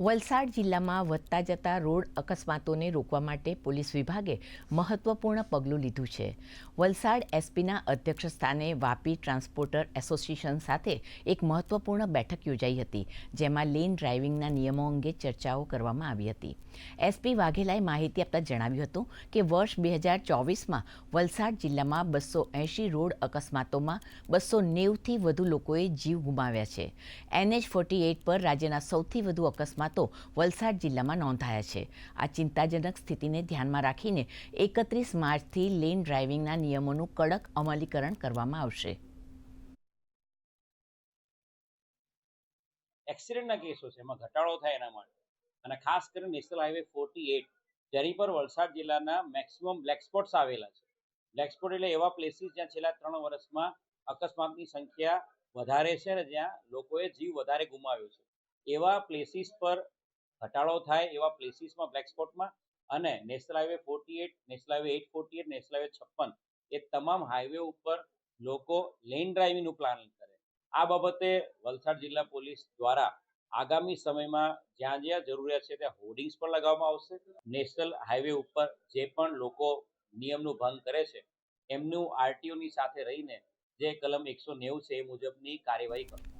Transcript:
વલસાડ જિલ્લામાં વધતા જતા રોડ અકસ્માતોને રોકવા માટે પોલીસ વિભાગે મહત્વપૂર્ણ પગલું લીધું છે. વલસાડ એસપીના અધ્યક્ષ સ્થાને વાપી ટ્રાન્સપોર્ટર એસોસિએશન સાથે એક મહત્વપૂર્ણ બેઠક યોજાઈ હતી, જેમાં લેન ડ્રાઇવિંગના નિયમો અંગે ચર્ચાઓ કરવામાં આવી હતી. એસપી વાઘેલાએ માહિતી આપતા જણાવ્યું હતું કે, વર્ષ બે હજાર ચોવીસમાં વલસાડ જિલ્લામાં બસો એંશી રોડ અકસ્માતોમાં બસો નેવથી વધુ લોકોએ જીવ ગુમાવ્યા છે. એનએચ ફોર્ટી એઇટ પર રાજ્યના સૌથી વધુ અકસ્માતો વલસાડ જિલ્લામાં નોંધાયા છે. આ ચિંતાજનક સ્થિતિને ધ્યાનમાં રાખીને એકત્રીસ માર્ચથી લેન ડ્રાઇવિંગના નિયમોનું કડક અમલીકરણ કરવામાં આવશે. એક્સિડન્ટના કેસો છે. એમાં ઘટાડો થાય એના માટે. અને ખાસ કરીને નેશનલ હાઈવે ફોર્ટી એટ, જેની પર વલસાડ જિલ્લાના મેક્સિમમ બ્લેક સ્પોટ્સ આવેલા છે. બ્લેક સ્પોટ એટલે એવા પ્લેસીસ જ્યાં છેલ્લા ત્રણ વર્ષમાં અકસ્માતની સંખ્યા વધારે છે અને જ્યાં લોકોએ જીવ વધારે ગુમાવ્યો છે. એવા પ્લેસીસ પર ઘટાડો થાય, એવા પ્લેસીસમાં બ્લેક સ્પોટમાં અને national highway forty eight national highway eight forty eight national highway છપ્પન એ તમામ હાઈવે ઉપર લોકો લેન ડ્રાઇવિંગનું પ્લાનિંગ કરે. આ બાબતે વલસાડ જિલ્લા પોલીસ દ્વારા આગામી સમયમાં જ્યાં જ્યાં જરૂરિયાત છે ત્યાં હોર્ડિંગ્સ પણ લગાવવામાં આવશે. નેશનલ હાઈવે ઉપર જે પણ લોકો નિયમનું ભંગ કરે છે, એમનું આરટીઓની સાથે રહીને જે કલમ એકસો નેવું છે એ મુજબની કાર્યવાહી આવશે